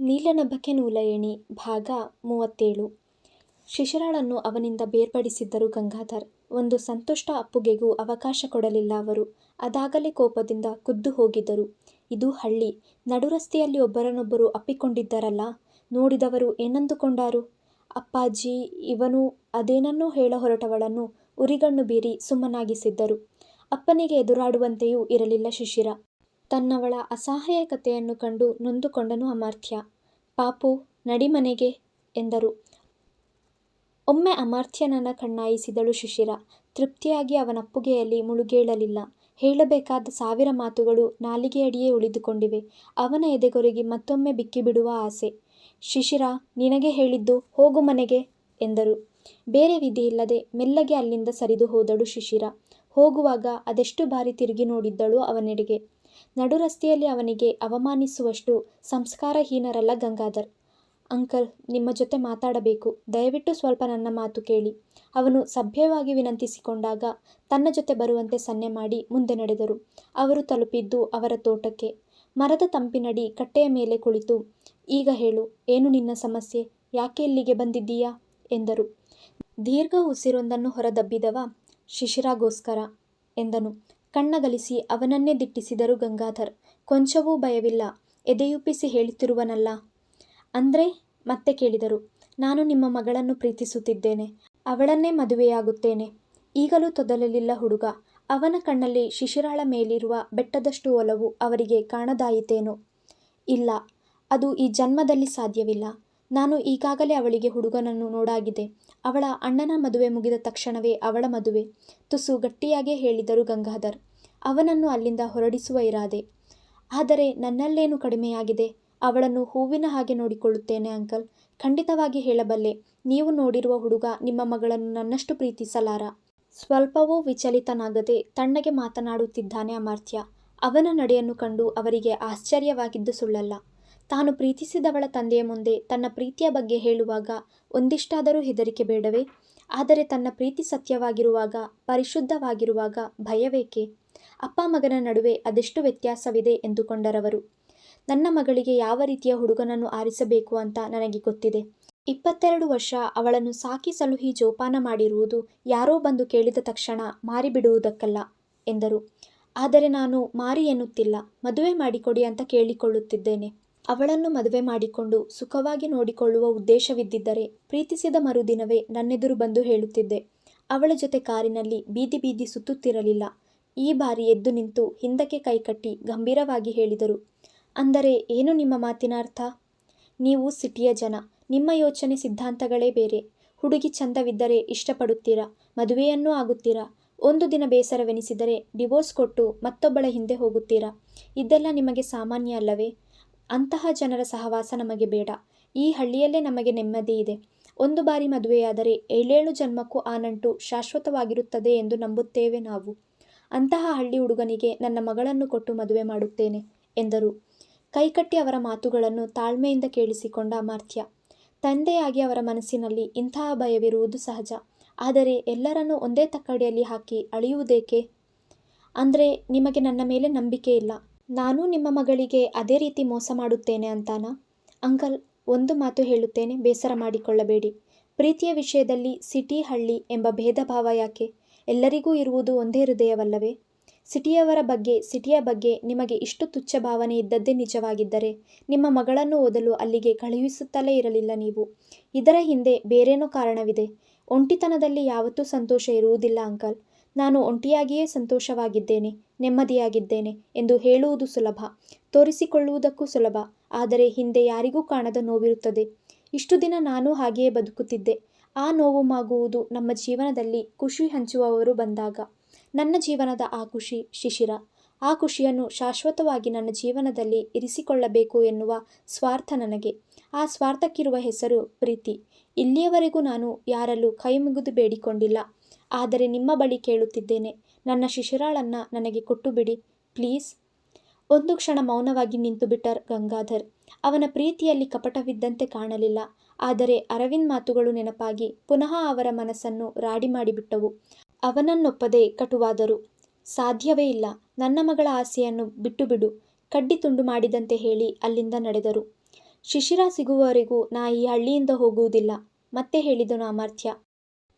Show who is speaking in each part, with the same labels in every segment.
Speaker 1: ನೀಲನಭಕ್ಕೆ ನೂಲಯಣಿ ಭಾಗ ಮೂವತ್ತೇಳು ಶಿಶಿರಾಳನ್ನು ಅವನಿಂದ ಬೇರ್ಪಡಿಸಿದ್ದರು ಗಂಗಾಧರ್. ಒಂದು ಸಂತುಷ್ಟ ಅಪ್ಪುಗೆಗೂ ಅವಕಾಶ ಕೊಡಲಿಲ್ಲ ಅವರು. ಅದಾಗಲೇ ಕೋಪದಿಂದ ಕುದ್ದು ಹೋಗಿದ್ದರು. ಇದು ಹಳ್ಳಿ. ನಡುರಸ್ತೆಯಲ್ಲಿ ಒಬ್ಬರನ್ನೊಬ್ಬರು ಅಪ್ಪಿಕೊಂಡಿದ್ದರಲ್ಲ. ನೋಡಿದವರು ಏನಂದುಕೊಂಡಾರು? ಅಪ್ಪಾಜಿ, ಇವನು ಅದೇನನ್ನೋ ಹೇಳಹೊರಟವಳನ್ನು ಉರಿಗಣ್ಣು ಬೀರಿ ಸುಮ್ಮನಾಗಿಸಿದ್ದರು. ಅಪ್ಪನಿಗೆ ಎದುರಾಡುವಂತೆಯೂ ಇರಲಿಲ್ಲ ಶಿಶಿರ. ತನ್ನವಳ ಅಸಹಾಯಕತೆಯನ್ನು ಕಂಡು ನೊಂದುಕೊಂಡನು ಅಮರ್ಥ್ಯ ಪಾಪು, ನಡಿ ಮನೆಗೆ ಎಂದರು. ಒಮ್ಮೆ ಅಮರ್ತ್ಯನನ್ನ ಕಣ್ಣಾಯಿಸಿದಳು ಶಿಶಿರ. ತೃಪ್ತಿಯಾಗಿ ಅವನಪ್ಪುಗೆಯಲ್ಲಿ ಮುಳುಗೇಳಲಿಲ್ಲ. ಹೇಳಬೇಕಾದ ಸಾವಿರ ಮಾತುಗಳು ನಾಲಿಗೆಯಡಿಯೇ ಉಳಿದುಕೊಂಡಿವೆ. ಅವನ ಎದೆಗೊರಗಿ ಮತ್ತೊಮ್ಮೆ ಬಿಕ್ಕಿಬಿಡುವ ಆಸೆ. "ಶಿಶಿರ, ನಿನಗೆ ಹೇಳಿದ್ದು, ಹೋಗು ಮನೆಗೆ ಎಂದರು. ಬೇರೆ ವಿಧಿಯಿಲ್ಲದೆ ಮೆಲ್ಲಗೆ ಅಲ್ಲಿಂದ ಸರಿದು ಹೋದಳು ಶಿಶಿರ. ಹೋಗುವಾಗ ಅದೆಷ್ಟು ಬಾರಿ ತಿರುಗಿ ನೋಡಿದ್ದಳು ಅವನೆಡೆಗೆ. ನಡುರಸ್ತೆಯಲ್ಲಿ ಅವನಿಗೆ ಅವಮಾನಿಸುವಷ್ಟು ಸಂಸ್ಕಾರಹೀನರಲ್ಲ ಗಂಗಾಧರ್. ಅಂಕಲ್, ನಿಮ್ಮ ಜೊತೆ ಮಾತಾಡಬೇಕು. ದಯವಿಟ್ಟು ಸ್ವಲ್ಪ ನನ್ನ ಮಾತು ಕೇಳಿ ಅವನು ಸಭ್ಯವಾಗಿ ವಿನಂತಿಸಿಕೊಂಡಾಗ ತನ್ನ ಜೊತೆ ಬರುವಂತೆ ಸನ್ನೆ ಮಾಡಿ ಮುಂದೆ ನಡೆದರು. ಅವರು ತಲುಪಿದ್ದು ಅವರ ತೋಟಕ್ಕೆ. ಮರದ ತಂಪಿನಡಿ ಕಟ್ಟೆಯ ಮೇಲೆ ಕುಳಿತು, ಈಗ ಹೇಳು, ಏನು ನಿನ್ನ ಸಮಸ್ಯೆ? ಯಾಕೆ ಇಲ್ಲಿಗೆ ಬಂದಿದ್ದೀಯಾ? ಎಂದರು. ದೀರ್ಘ ಉಸಿರೊಂದನ್ನು ಹೊರದಬ್ಬಿದವ, ಶಿಶಿರಾಗೋಸ್ಕರ ಎಂದನು. ಕಣ್ಣಗಲಿಸಿ ಅವನನ್ನೇ ದಿಟ್ಟಿಸಿದರು ಗಂಗಾಧರ್. ಕೊಂಚವೂ ಭಯವಿಲ್ಲ ಎದೆಯುಬ್ಬಿಸಿ ಹೇಳುತ್ತಿರುವನಲ್ಲ. ಅಂದ್ರೆ? ಮತ್ತೆ ಕೇಳಿದರು. ನಾನು ನಿಮ್ಮ ಮಗಳನ್ನು ಪ್ರೀತಿಸುತ್ತಿದ್ದೇನೆ. ಅವಳನ್ನೇ ಮದುವೆಯಾಗುತ್ತೇನೆ. ಈಗಲೂ ತೊದಲಲಿಲ್ಲ ಹುಡುಗ. ಅವನ ಕಣ್ಣಲ್ಲಿ ಶಿಶಿರಾಳ ಮೇಲಿರುವ ಬೆಟ್ಟದಷ್ಟು ಒಲವು ಅವರಿಗೆ ಕಾಣದಾಯಿತೇನೋ? ಇಲ್ಲ. ಅದು ಈ ಜನ್ಮದಲ್ಲಿ ಸಾಧ್ಯವಿಲ್ಲ. ನಾನು ಈಗಾಗಲೇ ಅವಳಿಗೆ ಹುಡುಗನನ್ನು ನೋಡಾಗಿದೆ. ಅವಳ ಅಣ್ಣನ ಮದುವೆ ಮುಗಿದ ತಕ್ಷಣವೇ ಅವಳ ಮದುವೆ ತುಸು ಗಟ್ಟಿಯಾಗೇ ಹೇಳಿದರು ಗಂಗಾಧರ್. ಅವನನ್ನು ಅಲ್ಲಿಂದ ಹೊರಡಿಸುವ ಇರಾದೆ. ಆದರೆ ನನ್ನಲ್ಲೇನು ಕಡಿಮೆಯಾಗಿದೆ? ಅವಳನ್ನು ಹೂವಿನ ಹಾಗೆ ನೋಡಿಕೊಳ್ಳುತ್ತೇನೆ ಅಂಕಲ್. ಖಂಡಿತವಾಗಿ ಹೇಳಬಲ್ಲೆ, ನೀವು ನೋಡಿರುವ ಹುಡುಗ ನಿಮ್ಮ ಮಗಳನ್ನು ನನ್ನಷ್ಟು ಪ್ರೀತಿಸಲಾರ. ಸ್ವಲ್ಪವೂ ವಿಚಲಿತನಾಗದೆ ತಣ್ಣಗೆ ಮಾತನಾಡುತ್ತಿದ್ದಾನೆ ಅಮರ್ತ್ಯ. ಅವನ ನಡೆಯನ್ನು ಕಂಡು ಅವರಿಗೆ ಆಶ್ಚರ್ಯವಾಗಿದ್ದು ಸುಳ್ಳಲ್ಲ. ತಾನು ಪ್ರೀತಿಸಿದವಳ ತಂದೆಯ ಮುಂದೆ ತನ್ನ ಪ್ರೀತಿಯ ಬಗ್ಗೆ ಹೇಳುವಾಗ ಒಂದಿಷ್ಟಾದರೂ ಹೆದರಿಕೆ ಬೇಡವೇ? ಆದರೆ ತನ್ನ ಪ್ರೀತಿ ಸತ್ಯವಾಗಿರುವಾಗ, ಪರಿಶುದ್ಧವಾಗಿರುವಾಗ ಭಯವೇಕೆ? ಅಪ್ಪ ಮಗನ ನಡುವೆ ಅದೆಷ್ಟು ವ್ಯತ್ಯಾಸವಿದೆ ಎಂದುಕೊಂಡರವರು. ನನ್ನ ಮಗಳಿಗೆ ಯಾವ ರೀತಿಯ ಹುಡುಗನನ್ನು ಆರಿಸಬೇಕು ಅಂತ ನನಗೆ ಗೊತ್ತಿದೆ. ಇಪ್ಪತ್ತೆರಡು ವರ್ಷ ಅವಳನ್ನು ಸಾಕಿ ಸಲುಹಿ ಜೋಪಾನ ಮಾಡಿರುವುದು ಯಾರೋ ಬಂದು ಕೇಳಿದ ತಕ್ಷಣ ಮಾರಿಬಿಡುವುದಕ್ಕಲ್ಲ ಎಂದರು. ಆದರೆ ನಾನು ಮಾರಿ ಎನ್ನುತ್ತಿಲ್ಲ. ಮದುವೆ ಮಾಡಿಕೊಡಿ ಅಂತ ಕೇಳಿಕೊಳ್ಳುತ್ತಿದ್ದೇನೆ. ಅವಳನ್ನು ಮದುವೆ ಮಾಡಿಕೊಂಡು ಸುಖವಾಗಿ ನೋಡಿಕೊಳ್ಳುವ ಉದ್ದೇಶವಿದ್ದಿದ್ದರೆ ಪ್ರೀತಿಸಿದ ಮರುದಿನವೇ ನನ್ನೆದುರು ಬಂದು ಹೇಳುತ್ತಿದ್ದೆ. ಅವಳ ಜೊತೆ ಕಾರಿನಲ್ಲಿ ಬೀದಿ ಬೀದಿ ಸುತ್ತುತ್ತಿರಲಿಲ್ಲ. ಈ ಬಾರಿ ಎದ್ದು ನಿಂತು ಹಿಂದಕ್ಕೆ ಕೈಕಟ್ಟಿ ಗಂಭೀರವಾಗಿ ಹೇಳಿದರು. ಅಂದರೆ ಏನು ನಿಮ್ಮ ಮಾತಿನ ಅರ್ಥ? ನೀವು ಸಿಟಿಯ ಜನ. ನಿಮ್ಮ ಯೋಚನೆ ಸಿದ್ಧಾಂತಗಳೇ ಬೇರೆ. ಹುಡುಗಿ ಚಂದವಿದ್ದರೆ ಇಷ್ಟಪಡುತ್ತೀರಾ. ಮದುವೆಯನ್ನೂ ಆಗುತ್ತೀರಾ. ಒಂದು ದಿನ ಬೇಸರವೆನಿಸಿದರೆ ಡಿವೋರ್ಸ್ ಕೊಟ್ಟು ಮತ್ತೊಬ್ಬಳ ಹಿಂದೆ ಹೋಗುತ್ತೀರಾ. ಇದೆಲ್ಲ ನಿಮಗೆ ಸಾಮಾನ್ಯ ಅಲ್ಲವೇ? ಅಂತಹ ಜನರ ಸಹವಾಸ ನಮಗೆ ಬೇಡ. ಈ ಹಳ್ಳಿಯಲ್ಲೇ ನಮಗೆ ನೆಮ್ಮದಿ ಇದೆ ಒಂದು ಬಾರಿ ಮದುವೆಯಾದರೆ ಏಳೇಳು ಜನ್ಮಕ್ಕೂ ಆ ನಂಟು ಶಾಶ್ವತವಾಗಿರುತ್ತದೆ ಎಂದು ನಂಬುತ್ತೇವೆ ನಾವು. ಅಂತಹ ಹಳ್ಳಿ ಹುಡುಗನಿಗೆ ನನ್ನ ಮಗಳನ್ನು ಕೊಟ್ಟು ಮದುವೆ ಮಾಡುತ್ತೇನೆ, ಎಂದರು. ಕೈಕಟ್ಟಿ ಅವರ ಮಾತುಗಳನ್ನು ತಾಳ್ಮೆಯಿಂದ ಕೇಳಿಸಿಕೊಂಡ ಮಾರ್ಥ್ಯ ತಂದೆಯಾಗಿ ಅವರ ಮನಸ್ಸಿನಲ್ಲಿ ಇಂತಹ ಭಯವಿರುವುದು ಸಹಜ. ಆದರೆ ಎಲ್ಲರನ್ನೂ ಒಂದೇ ತಕ್ಕಡಿಯಲ್ಲಿ ಹಾಕಿ ಅಳೆಯುವುದೇಕೆ? ಅಂದರೆ ನಿಮಗೆ ನನ್ನ ಮೇಲೆ ನಂಬಿಕೆ ಇಲ್ಲ. ನಾನೂ ನಿಮ್ಮ ಮಗಳಿಗೆ ಅದೇ ರೀತಿ ಮೋಸ ಮಾಡುತ್ತೇನೆ ಅಂತಾನಾ? ಅಂಕಲ್, ಒಂದು ಮಾತು ಹೇಳುತ್ತೇನೆ ಬೇಸರ ಮಾಡಿಕೊಳ್ಳಬೇಡಿ. ಪ್ರೀತಿಯ ವಿಷಯದಲ್ಲಿ ಸಿಟಿ ಹಳ್ಳಿ ಎಂಬ ಭೇದ ಭಾವ ಯಾಕೆ? ಎಲ್ಲರಿಗೂ ಇರುವುದು ಒಂದೇ ಹೃದಯವಲ್ಲವೇ? ಸಿಟಿಯವರ ಬಗ್ಗೆ ಸಿಟಿಯ ಬಗ್ಗೆ ನಿಮಗೆ ಇಷ್ಟು ತುಚ್ಛ ಭಾವನೆ ಇದ್ದದ್ದೇ ನಿಜವಾಗಿದ್ದರೆ ನಿಮ್ಮ ಮಗಳನ್ನು ಓದಲು ಅಲ್ಲಿಗೆ ಕಳುಹಿಸುತ್ತಲೇ ಇರಲಿಲ್ಲ ನೀವು. ಇದರ ಹಿಂದೆ ಬೇರೇನೋ ಕಾರಣವಿದೆ. ಒಂಟಿತನದಲ್ಲಿ ಯಾವತ್ತೂ ಸಂತೋಷ ಇರುವುದಿಲ್ಲ ಅಂಕಲ್. ನಾನು ಒಂಟಿಯಾಗಿಯೇ ಸಂತೋಷವಾಗಿದ್ದೇನೆ, ನೆಮ್ಮದಿಯಾಗಿದ್ದೇನೆ ಎಂದು ಹೇಳುವುದು ಸುಲಭ. ತೋರಿಸಿಕೊಳ್ಳುವುದಕ್ಕೂ ಸುಲಭ. ಆದರೆ ಹಿಂದೆ ಯಾರಿಗೂ ಕಾಣದ ನೋವಿರುತ್ತದೆ. ಇಷ್ಟು ದಿನ ನಾನು ಹಾಗೆಯೇ ಬದುಕುತ್ತಿದ್ದೆ. ಆ ನೋವು ಮಾಗುವುದು ನಮ್ಮ ಜೀವನದಲ್ಲಿ ಖುಷಿ ಹಂಚುವವರು ಬಂದಾಗ. ನನ್ನ ಜೀವನದ ಆ ಖುಷಿ ಶಿಶಿರ. ಆ ಖುಷಿಯನ್ನು ಶಾಶ್ವತವಾಗಿ ನನ್ನ ಜೀವನದಲ್ಲಿ ಇರಿಸಿಕೊಳ್ಳಬೇಕು ಎನ್ನುವ ಸ್ವಾರ್ಥ ನನಗೆ. ಆ ಸ್ವಾರ್ಥಕ್ಕಿರುವ ಹೆಸರು ಪ್ರೀತಿ. ಇಲ್ಲಿಯವರೆಗೂ ನಾನು ಯಾರಲ್ಲೂ ಕೈಮುಗಿದು ಬೇಡಿಕೊಂಡಿಲ್ಲ. ಆದರೆ ನಿಮ್ಮ ಬಳಿ ಕೇಳುತ್ತಿದ್ದೇನೆ. ನನ್ನ ಶಿಶಿರಾಳನ್ನು ನನಗೆ ಕೊಟ್ಟುಬಿಡಿ, ಪ್ಲೀಸ್. ಒಂದು ಕ್ಷಣ ಮೌನವಾಗಿ ನಿಂತುಬಿಟ್ಟ ಗಂಗಾಧರ್. ಅವನ ಪ್ರೀತಿಯಲ್ಲಿ ಕಪಟವಿದ್ದಂತೆ ಕಾಣಲಿಲ್ಲ. ಆದರೆ ಅರವಿಂದ್ ಮಾತುಗಳು ನೆನಪಾಗಿ ಪುನಃ ಅವರ ಮನಸ್ಸನ್ನು ರಾಡಿ ಮಾಡಿಬಿಟ್ಟವು. ಅವನನ್ನೊಪ್ಪದೆ ಕಟುವಾದರು. ಸಾಧ್ಯವೇ ಇಲ್ಲ. ನನ್ನ ಮಗಳ ಆಸೆಯನ್ನು ಬಿಟ್ಟುಬಿಡು. ಕಡ್ಡಿ ತುಂಡು ಮಾಡಿದಂತೆ ಹೇಳಿ ಅಲ್ಲಿಂದ ನಡೆದರು. ಶಿಶಿರ ಸಿಗುವವರೆಗೂ ನಾ ಈ ಹಳ್ಳಿಯಿಂದ ಹೋಗುವುದಿಲ್ಲ ಮತ್ತೆ ಹೇಳಿದನು ಅಮರ್ತ್ಯ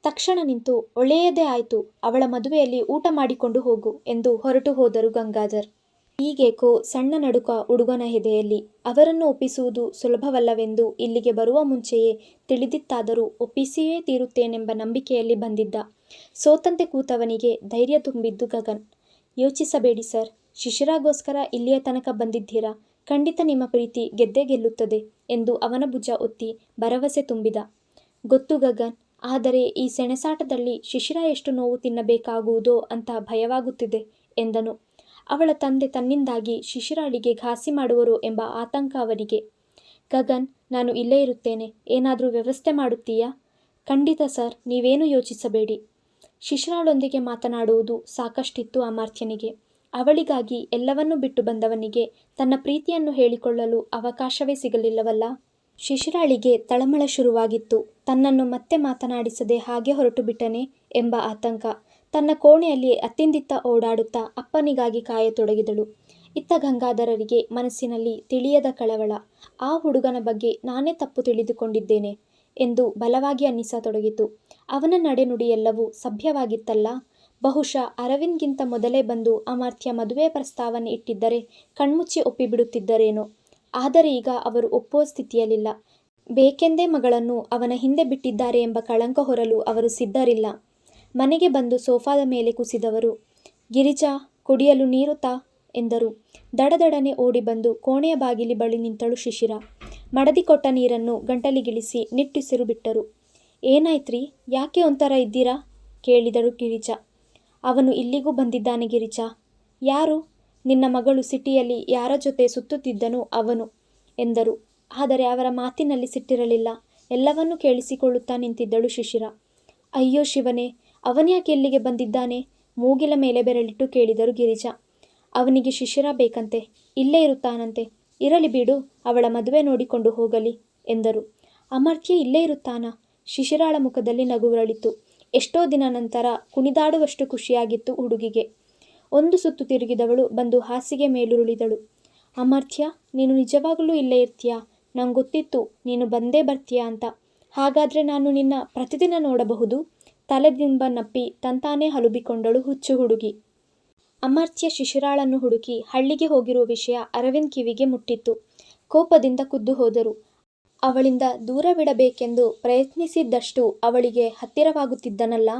Speaker 1: ತಕ್ಷಣ ನಿಂತು, ಒಳ್ಳೆಯದೇ ಆಯಿತು, ಅವಳ ಮದುವೆಯಲ್ಲಿ ಊಟ ಮಾಡಿಕೊಂಡು ಹೋಗು ಎಂದು ಹೊರಟು ಹೋದರು ಗಂಗಾಧರ್. ಈಗೇಕೋ ಸಣ್ಣ ನಡುಕ ಹುಡುಗನ ಹೆದೆಯಲ್ಲಿ, ಅವರನ್ನು ಒಪ್ಪಿಸುವುದು ಸುಲಭವಲ್ಲವೆಂದು ಇಲ್ಲಿಗೆ ಬರುವ ಮುಂಚೆಯೇ ತಿಳಿದಿತ್ತಾದರೂ ಒಪ್ಪಿಸಿಯೇ ತೀರುತ್ತೇನೆಂಬ ನಂಬಿಕೆಯಲ್ಲಿ ಬಂದಿದ್ದ ಸೋತಂತೆ ಕೂತವನಿಗೆ ಧೈರ್ಯ ತುಂಬಿದ್ದು ಗಗನ್. ಯೋಚಿಸಬೇಡಿ ಸರ್ ಶಿಶಿರಾಗೋಸ್ಕರ ಇಲ್ಲಿಯ ತನಕ ಬಂದಿದ್ದೀರಾ? ಖಂಡಿತ ನಿಮ್ಮ ಪ್ರೀತಿ ಗೆದ್ದೇ ಗೆಲ್ಲುತ್ತದೆ ಎಂದು ಅವನ ಭುಜ ಒತ್ತಿ ಭರವಸೆ ತುಂಬಿದ. ಗೊತ್ತು ಗಗನ್ ಆದರೆ ಈ ಸೆಣಸಾಟದಲ್ಲಿ ಶಿಶಿರ ಎಷ್ಟು ನೋವು ತಿನ್ನಬೇಕಾಗುವುದೋ ಅಂತ ಭಯವಾಗುತ್ತಿದೆ, ಎಂದನು. ಅವಳ ತಂದೆ ತನ್ನಿಂದಾಗಿ ಶಿಶಿರಾಳಿಗೆ ಘಾಸಿ ಮಾಡುವರು ಎಂಬ ಆತಂಕ ಅವನಿಗೆ. ಗಗನ್, ನಾನು ಇಲ್ಲೇ ಇರುತ್ತೇನೆ, ಏನಾದರೂ ವ್ಯವಸ್ಥೆ ಮಾಡುತ್ತೀಯಾ? ಖಂಡಿತ ಸರ್, ನೀವೇನು ಯೋಚಿಸಬೇಡಿ. ಶಿಶಿರಾಳೊಂದಿಗೆ ಮಾತನಾಡುವುದು ಸಾಕಷ್ಟಿತ್ತು ಅಮಾರ್ತ್ಯನಿಗೆ. ಅವಳಿಗಾಗಿ ಎಲ್ಲವನ್ನೂ ಬಿಟ್ಟು ಬಂದವನಿಗೆ ತನ್ನ ಪ್ರೀತಿಯನ್ನು ಹೇಳಿಕೊಳ್ಳಲು ಅವಕಾಶವೇ ಸಿಗಲಿಲ್ಲವಲ್ಲ? ಶಿಶಿರಾಳಿಗೆ ತಳಮಳ ಶುರುವಾಗಿತ್ತು. ತನ್ನನ್ನು ಮತ್ತೆ ಮಾತನಾಡಿಸದೆ ಹಾಗೆ ಹೊರಟು ಬಿಟ್ಟನೆ ಎಂಬ ಆತಂಕ. ತನ್ನ ಕೋಣೆಯಲ್ಲಿ ಅತ್ತಿಂದಿತ್ತ ಓಡಾಡುತ್ತಾ ಅಪ್ಪನಿಗಾಗಿ ಕಾಯತೊಡಗಿದಳು. ಇತ್ತ ಗಂಗಾಧರರಿಗೆ ಮನಸ್ಸಿನಲ್ಲಿ ತಿಳಿಯದ ಕಳವಳ. ಆ ಹುಡುಗನ ಬಗ್ಗೆ ನಾನೇ ತಪ್ಪು ತಿಳಿದುಕೊಂಡಿದ್ದೇನೆ ಎಂದು ಬಲವಾಗಿ ಅನ್ನಿಸತೊಡಗಿತು. ಅವನ ನಡೆನುಡಿಯೆಲ್ಲವೂ ಸಭ್ಯವಾಗಿತ್ತಲ್ಲ. ಬಹುಶಃ ಅರವಿಂದ್ಗಿಂತ ಮೊದಲೇ ಬಂದು ಅಮರ್ಥ್ಯ ಮದುವೆ ಪ್ರಸ್ತಾವನೆ ಇಟ್ಟಿದ್ದರೆ ಕಣ್ಮುಚ್ಚಿ ಒಪ್ಪಿಬಿಡುತ್ತಿದ್ದರೇನೋ. ಆದರೆ ಈಗ ಅವರು ಒಪ್ಪುವ ಸ್ಥಿತಿಯಲ್ಲಿಲ್ಲ. ಬೇಕೆಂದೇ ಮಗಳನ್ನು ಅವನ ಹಿಂದೆ ಬಿಟ್ಟಿದ್ದಾರೆ ಎಂಬ ಕಳಂಕ ಹೊರಲು ಅವರು ಸಿದ್ಧರಿಲ್ಲ. ಮನೆಗೆ ಬಂದು ಸೋಫಾದ ಮೇಲೆ ಕುಸಿದವರು, ಗಿರಿಜಾ, ಕುಡಿಯಲು ನೀರು ತಾ ಎಂದರು. ದಡದಡನೆ ಓಡಿ ಬಂದು ಕೋಣೆಯ ಬಾಗಿಲಿ ಬಳಿ ನಿಂತಳು ಶಿಶಿರ. ಮಡದಿ ಕೊಟ್ಟ ನೀರನ್ನು ಗಂಟಲಿಗಿಳಿಸಿ ನಿಟ್ಟುಸಿರು ಬಿಟ್ಟರು. ಏನಾಯ್ತ್ರಿ, ಯಾಕೆ ಒಂಥರ ಇದ್ದೀರಾ? ಕೇಳಿದಳು ಗಿರಿಜಾ. ಅವನು ಇಲ್ಲಿಗೂ ಬಂದಿದ್ದಾನೆ ಗಿರಿಜಾ. ಯಾರು? ನಿನ್ನ ಮಗಳು ಸಿಟಿಯಲ್ಲಿ ಯಾರ ಜೊತೆ ಸುತ್ತುತ್ತಿದ್ದನು ಅವನು ಎಂದರು. ಆದರೆ ಅವರ ಮಾತಿನಲ್ಲಿ ಸಿಟ್ಟಿರಲಿಲ್ಲ. ಎಲ್ಲವನ್ನೂ ಕೇಳಿಸಿಕೊಳ್ಳುತ್ತಾ ನಿಂತಿದ್ದಳು ಶಿಶಿರ. ಅಯ್ಯೋ ಶಿವನೇ ಅವನ್ಯಾಕೆ ಎಲ್ಲಿಗೆ ಬಂದಿದ್ದಾನೆ? ಮೂಗಿಲ ಮೇಲೆ ಬೆರಳಿಟ್ಟು ಕೇಳಿದರು ಗಿರಿಜಾ. ಅವನಿಗೆ ಶಿಶಿರ ಬೇಕಂತೆ, ಇಲ್ಲೇ ಇರುತ್ತಾನಂತೆ. ಇರಲಿ ಬಿಡು, ಅವಳ ಮದುವೆ ನೋಡಿಕೊಂಡು ಹೋಗಲಿ ಎಂದರು. ಅಮರ್ತ್ಯ ಇಲ್ಲೇ ಇರುತ್ತಾನಾ? ಶಿಶಿರಾಳ ಮುಖದಲ್ಲಿ ನಗುವರಳಿತು. ಎಷ್ಟೋ ದಿನ ನಂತರ ಕುಣಿದಾಡುವಷ್ಟು ಖುಷಿಯಾಗಿತ್ತು ಹುಡುಗಿಗೆ. ಒಂದು ಸುತ್ತು ತಿರುಗಿದವಳು ಬಂದು ಹಾಸಿಗೆ ಮೇಲುರುಳಿದಳು. ಅಮರ್ಥ್ಯ, ನೀನು ನಿಜವಾಗಲೂ ಇಲ್ಲೇ ಇರ್ತೀಯಾ? ನಂಗೆ ಗೊತ್ತಿತ್ತು ನೀನು ಬಂದೇ ಬರ್ತೀಯಾ ಅಂತ. ಹಾಗಾದರೆ ನಾನು ನಿನ್ನ ಪ್ರತಿದಿನ ನೋಡಬಹುದು? ತಲೆದಿಂಬ ನಪ್ಪಿ ತಂತಾನೇ ಹಲುಬಿಕೊಂಡಳು ಹುಚ್ಚು ಹುಡುಗಿ. ಅಮರ್ಥ್ಯ ಶಿಶಿರಾಳನ್ನು ಹುಡುಕಿ ಹಳ್ಳಿಗೆ ಹೋಗಿರುವ ವಿಷಯ ಅರವಿಂದ್ ಕಿವಿಗೆ ಮುಟ್ಟಿತ್ತು. ಕೋಪದಿಂದ ಕುದ್ದು ಹೋದರು. ಅವಳಿಂದ ದೂರವಿಡಬೇಕೆಂದು ಪ್ರಯತ್ನಿಸಿದ್ದಷ್ಟು ಅವಳಿಗೆ ಹತ್ತಿರವಾಗುತ್ತಿದ್ದನಲ್ಲ.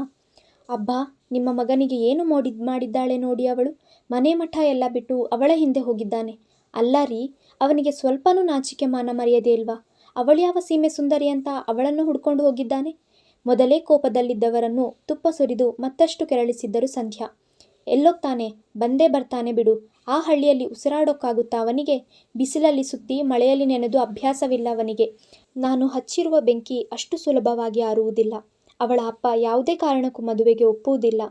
Speaker 1: ಅಬ್ಬಾ, ನಿಮ್ಮ ಮಗನಿಗೆ ಏನು ಮೋಡಿ ಮಾಡಿದ್ದಾಳೆ ನೋಡಿ ಅವಳು? ಮನೆ ಮಠ ಎಲ್ಲ ಬಿಟ್ಟು ಅವಳ ಹಿಂದೆ ಹೋಗಿದ್ದಾನೆ. ಅಲ್ಲ ರೀ, ಅವನಿಗೆ ಸ್ವಲ್ಪನೂ ನಾಚಿಕೆ ಮಾನ ಮರ್ಯಾದೆ ಇಲ್ವಾ? ಅವಳ್ಯಾವ ಸೀಮೆ ಸುಂದರಿ ಅಂತ ಅವಳನ್ನು ಹುಡ್ಕೊಂಡು ಹೋಗಿದ್ದಾನೆ? ಮೊದಲೇ ಕೋಪದಲ್ಲಿದ್ದವರನ್ನು ತುಪ್ಪ ಸುರಿದು ಮತ್ತಷ್ಟು ಕೆರಳಿಸಿದ್ದರು ಸಂಧ್ಯಾ. ಎಲ್ಲೋಗ್ತಾನೆ, ಬಂದೇ ಬರ್ತಾನೆ ಬಿಡು. ಆ ಹಳ್ಳಿಯಲ್ಲಿ ಉಸಿರಾಡೋಕ್ಕಾಗುತ್ತಾ ಅವನಿಗೆ? ಬಿಸಿಲಲ್ಲಿ ಸುತ್ತಿ ಮಳೆಯಲ್ಲಿ ನೆನೆದು ಅಭ್ಯಾಸವಿಲ್ಲ ಅವನಿಗೆ. ನಾನು ಹಚ್ಚಿರುವ ಬೆಂಕಿ ಅಷ್ಟು ಸುಲಭವಾಗಿ ಆರುವುದಿಲ್ಲ. ಅವಳ ಅಪ್ಪ ಯಾವುದೇ ಕಾರಣಕ್ಕೂ ಮದುವೆಗೆ ಒಪ್ಪುವುದಿಲ್ಲ.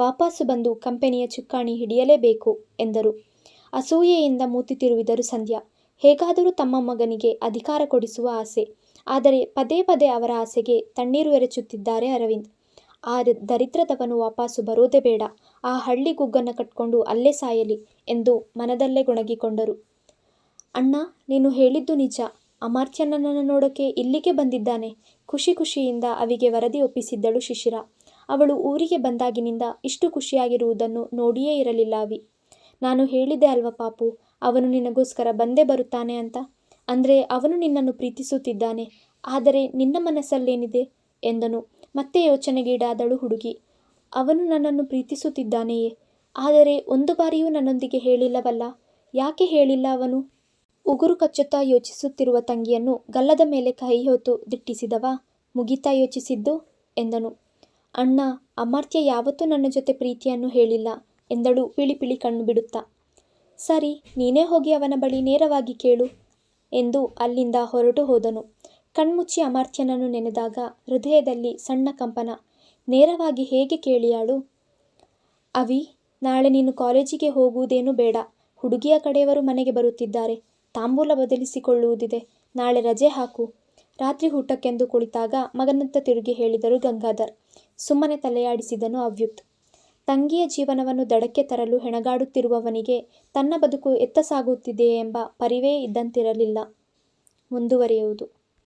Speaker 1: ವಾಪಸ್ಸು ಬಂದು ಕಂಪನಿಯ ಚುಕ್ಕಾಣಿ ಹಿಡಿಯಲೇಬೇಕು, ಎಂದರು. ಅಸೂಯೆಯಿಂದ ಮೂತಿ ತಿರುವಿದರು ಸಂಧ್ಯಾ. ಹೇಗಾದರೂ ತಮ್ಮ ಮಗನಿಗೆ ಅಧಿಕಾರ ಕೊಡಿಸುವ ಆಸೆ. ಆದರೆ ಪದೇ ಪದೇ ಅವರ ಆಸೆಗೆ ತಣ್ಣೀರು ಎರಚುತ್ತಿದ್ದಾರೆ ಅರವಿಂದ್. ಆ ದರಿದ್ರದವನು ವಾಪಸ್ಸು ಬರೋದೇ ಬೇಡ. ಆ ಹಳ್ಳಿ ಗುಗ್ಗನ್ನು ಕಟ್ಕೊಂಡು ಅಲ್ಲೇ ಸಾಯಲಿ, ಎಂದು ಮನದಲ್ಲೇ ಗೊಣಗಿಕೊಂಡರು. ಅಣ್ಣ, ನೀನು ಹೇಳಿದ್ದು ನಿಜ. ಅಮಾರ್ತ್ಯನನ್ನು ನೋಡೋಕೆ ಇಲ್ಲಿಗೆ ಬಂದಿದ್ದಾನೆ. ಖುಷಿ ಖುಷಿಯಿಂದ ಅವಿಗೆ ವರದಿ ಒಪ್ಪಿಸಿದ್ದಳು ಶಿಶಿರ. ಅವಳು ಊರಿಗೆ ಬಂದಾಗಿನಿಂದ ಇಷ್ಟು ಖುಷಿಯಾಗಿರುವುದನ್ನು ನೋಡಿಯೇ ಇರಲಿಲ್ಲ ಅವಿ. ನಾನು ಹೇಳಿದೆ ಅಲ್ವ ಪಾಪು, ಅವನು ನಿನಗೋಸ್ಕರ ಬಂದೇ ಬರುತ್ತಾನೆ ಅಂತ. ಅಂದರೆ ಅವನು ನಿನ್ನನ್ನು ಪ್ರೀತಿಸುತ್ತಿದ್ದಾನೆ, ಆದರೆ ನಿನ್ನ ಮನಸ್ಸಲ್ಲೇನಿದೆ? ಎಂದನು. ಮತ್ತೆ ಯೋಚನೆಗೀಡಾದಳು ಹುಡುಗಿ. ಅವನು ನನ್ನನ್ನು ಪ್ರೀತಿಸುತ್ತಿದ್ದಾನೆಯೇ? ಆದರೆ ಒಂದು ಬಾರಿಯೂ ನನ್ನೊಂದಿಗೆ ಹೇಳಿಲ್ಲವಲ್ಲ? ಯಾಕೆ ಹೇಳಿಲ್ಲ ಅವನು? ಉಗುರು ಕಚ್ಚುತ್ತಾ ಯೋಚಿಸುತ್ತಿರುವ ತಂಗಿಯನ್ನು ಗಲ್ಲದ ಮೇಲೆ ಕೈ ಹೊತ್ತು ದಿಟ್ಟಿಸಿದವ. ಮುಗಿತಾ ಯೋಚಿಸಿದ್ದು ಎಂದನು. ಅಣ್ಣ, ಅಮರ್ತ್ಯ ಯಾವತ್ತೂ ನನ್ನ ಜೊತೆ ಪ್ರೀತಿಯನ್ನು ಹೇಳಿಲ್ಲ ಎಂದಳು ಪಿಳಿಪಿಳಿ ಪಿಳಿ ಕಣ್ಣು ಬಿಡುತ್ತಾ. ಸರಿ, ನೀನೇ ಹೋಗಿ ಅವನ ಬಳಿ ನೇರವಾಗಿ ಕೇಳು ಎಂದು ಅಲ್ಲಿಂದ ಹೊರಟು ಹೋದನು. ಕಣ್ಮುಚ್ಚಿ ಅಮರ್ತ್ಯನನ್ನು ನೆನೆದಾಗ ಹೃದಯದಲ್ಲಿ ಸಣ್ಣ ಕಂಪನ. ನೇರವಾಗಿ ಹೇಗೆ ಕೇಳಿಯಾಳು? ಅವಿ, ನಾಳೆ ನೀನು ಕಾಲೇಜಿಗೆ ಹೋಗುವುದೇನೂ ಬೇಡ. ಹುಡುಗಿಯ ಕಡೆಯವರು ಮನೆಗೆ ಬರುತ್ತಿದ್ದಾರೆ. ತಾಂಬೂಲ ಬದಲಿಸಿಕೊಳ್ಳುವುದಿದೆ. ನಾಳೆ ರಜೆ ಹಾಕು. ರಾತ್ರಿ ಊಟಕ್ಕೆಂದು ಕುಳಿತಾಗ ಮಗನತ್ತ ತಿರುಗಿ ಹೇಳಿದರು ಗಂಗಾಧರ್. ಸುಮ್ಮನೆ ತಲೆಯಾಡಿಸಿದನು ಅವ್ಯುತ್ ತಂಗಿಯ ಜೀವನವನ್ನು ದಡಕ್ಕೆ ತರಲು ಹೆಣಗಾಡುತ್ತಿರುವವನಿಗೆ ತನ್ನ ಬದುಕು ಎತ್ತ ಸಾಗುತ್ತಿದೆಯೇ ಎಂಬ ಪರಿವೇ ಇದ್ದಂತಿರಲಿಲ್ಲ. ಮುಂದುವರಿಯುವುದು.